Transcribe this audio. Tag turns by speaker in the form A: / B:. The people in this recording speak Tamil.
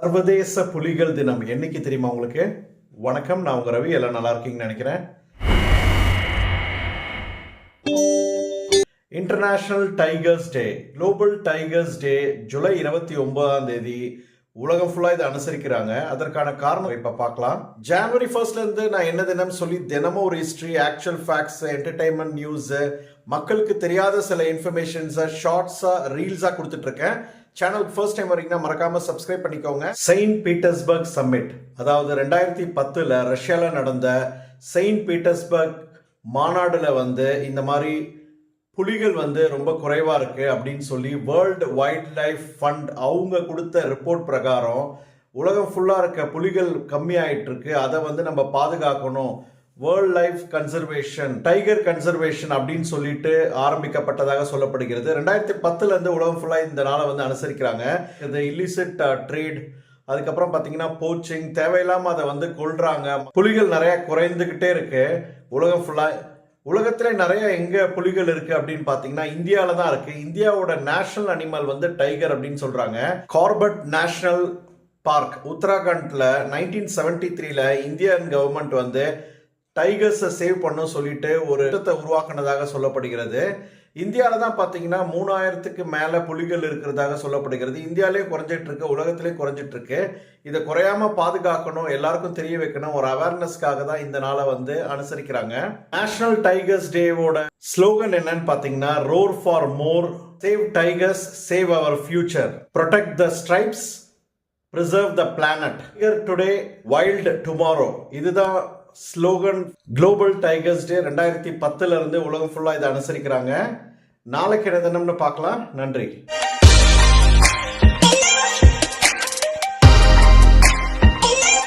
A: சர்வதேச புலிகள் தினம். என்னைக்கு தெரியுமா உங்களுக்கு? வணக்கம் நான் உங்க ரவி. எல்லாம் நல்லா இருக்கீங்கன்னு நினைக்கிறேன். International tigers day global tigers day July இருபத்தி ஒன்பதாம் தேதி உலகம் ஃபுல்லாக இதை அனுசரிக்கிறாங்க. அதற்கான காரணம் இப்போ பார்க்கலாம். ஜனவரி ஃபர்ஸ்ட்லேருந்து நான் என்ன தினம் சொல்லி தினமும் ஒரு history actual facts entertainment news மக்களுக்கு தெரியாத சில இன்ஃபர்மேஷன்ஸை ஷார்ட்ஸாக ரீல்ஸாக கொடுத்துட்டு இருக்கேன். சேனலுக்கு ஃபர்ஸ்ட் டைம் வரீங்கன்னா மறக்காம சப்ஸ்கிரைப் பண்ணிக்கோங்க. செயின்ட் பீட்டர்ஸ்பர்க் சம்மிட் அதாவது ரெண்டாயிரத்தி பத்தில் ரஷ்யாவில் நடந்த செயின்ட் பீட்டர்ஸ்பர்க் மாநாடில் வந்து இந்த மாதிரி புலிகள் வந்து ரொம்ப குறைவாக இருக்கு அப்படின்னு சொல்லி வேர்ல்டு வைல்ட் லைஃப் ஃபண்ட் அவங்க கொடுத்த ரிப்போர்ட் பிரகாரம் உலகம் ஃபுல்லாக இருக்க புலிகள் கம்மியாயிட்டு ஆயிட்டுருக்கு அதை வந்து நம்ம பாதுகாக்கணும். World life conservation tiger conservation அப்படின்னு சொல்லிட்டு ஆரம்பிக்கப்பட்டதாக சொல்லப்படுகிறது. ரெண்டாயிரத்தி பத்துலேருந்து உலகம் ஃபுல்லாக இந்த நாளை வந்து அனுசரிக்கிறாங்க. இந்த இல்லிசிட் ட்ரேட் அதுக்கப்புறம் பார்த்தீங்கன்னா போச்சிங் தேவையில்லாமல் அதை வந்து கொள்றாங்க புலிகள் நிறையா குறைந்துக்கிட்டே இருக்கு. உலகம் ஃபுல்லாக உலகத்துல நிறைய எங்கே புலிகள் இருக்குது அப்படின்னு பார்த்தீங்கன்னா இந்தியாவில் தான் இருக்குது இந்தியாவோட நேஷனல் அனிமல் வந்து டைகர் அப்படின்னு சொல்கிறாங்க கார்பட் நேஷனல் பார்க் உத்தராகண்டில் நைன்டீன் செவன்டி த்ரீல இந்தியன் கவர்மெண்ட் வந்து டைகர்ஸை சேவ் பண்ணும் சொல்லிட்டு ஒரு திட்டத்தை உருவாக்குனதாக சொல்லப்படுகிறது. இந்தியாவில் தான் பார்த்தீங்கன்னா மூணாயிரத்துக்கு மேலே புலிகள் இருக்கிறதாக சொல்லப்படுகிறது. இந்தியாவிலே குறைஞ்சிட்டு இருக்கு உலகத்திலே குறைஞ்சிட்டு இருக்கு இதை குறையாம பாதுகாக்கணும் எல்லாருக்கும் தெரிய வைக்கணும் ஒரு அவேர்னஸ்க்காக தான் இந்த நாளை வந்து அனுசரிக்கிறாங்க. நேஷனல் டைகர்ஸ் டேவோட ஸ்லோகன் என்னன்னு பார்த்தீங்கன்னா roar for more save tigers save our future protect the stripes preserve the planet today wild tomorrow இதுதான் ஸ்லோகன் குளோபல் டைகர்ஸ் டே ரெண்டாயிரத்தி பத்துல இருந்து உலகம் ஃபுல்லா இதை அனுசரிக்கிறாங்க. நாளைக்கு என்ன தினம்னு பார்க்கலாம். நன்றி.